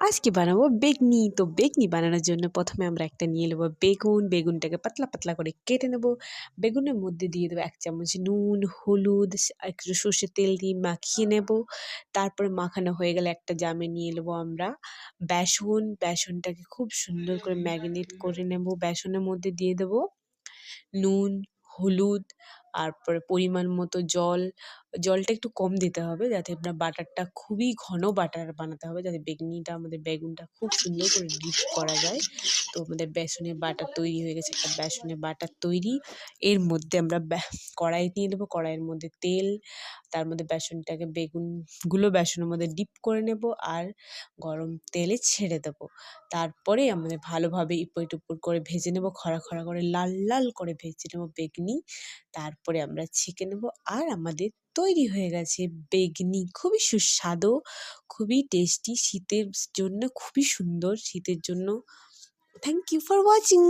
আজকে বানাবো বেগনি। তো বেগনি বানানোর জন্য প্রথমে আমরা একটা নিয়ে নেব বেগুন। বেগুনটাকে পাতলা পাতলা করে কেটে নেব। বেগুনের মধ্যে দিয়ে দেবো এক চামচ নুন, হলুদ, একটু সর্ষের তেল দিয়ে মাখিয়ে নেব। তারপরে মাখানো হয়ে গেলে একটা জামে নিয়ে নেব আমরা। বেসন, বেসনটাকে খুব সুন্দর করে ম্যাগনেট করে নেব। বেসনের মধ্যে দিয়ে দেবো নুন, হলুদ তারপরে পরিমাণ মতো জল, জলটা একটু কম দিতে হবে যাতে আপনার বাটারটা খুবই ঘন বাটার বানাতে হবে যাতে বেগনিটা, আমাদের বেগুনটা খুব সুন্দর করে ডিপ করা যায়। তো আমাদের বেসনের বাটার তৈরি হয়ে গেছে। একটা বেসনের বাটার তৈরি। এর মধ্যে আমরা কড়াই নিয়ে নেব কড়াইয়ের মধ্যে তেল, তার মধ্যে বেসনটাকে বেগুনগুলো বেসনের মধ্যে ডিপ করে নেব আর গরম তেলে ছেড়ে দেবো। তারপরে আমাদের ভালোভাবে ইপট উপর করে ভেজে নেব। খরা খরা করে, লাল লাল করে ভেজে নেব বেগনি। তারপরে আমরা ছেঁকে নেব। আর আমাদের তৈরি হয়ে গেছে বেগনি। খুবই সুস্বাদু, খুবই টেস্টি শীতের জন্য খুবই সুন্দর, শীতের জন্য থ্যাংক ইউ ফর ওয়াচিং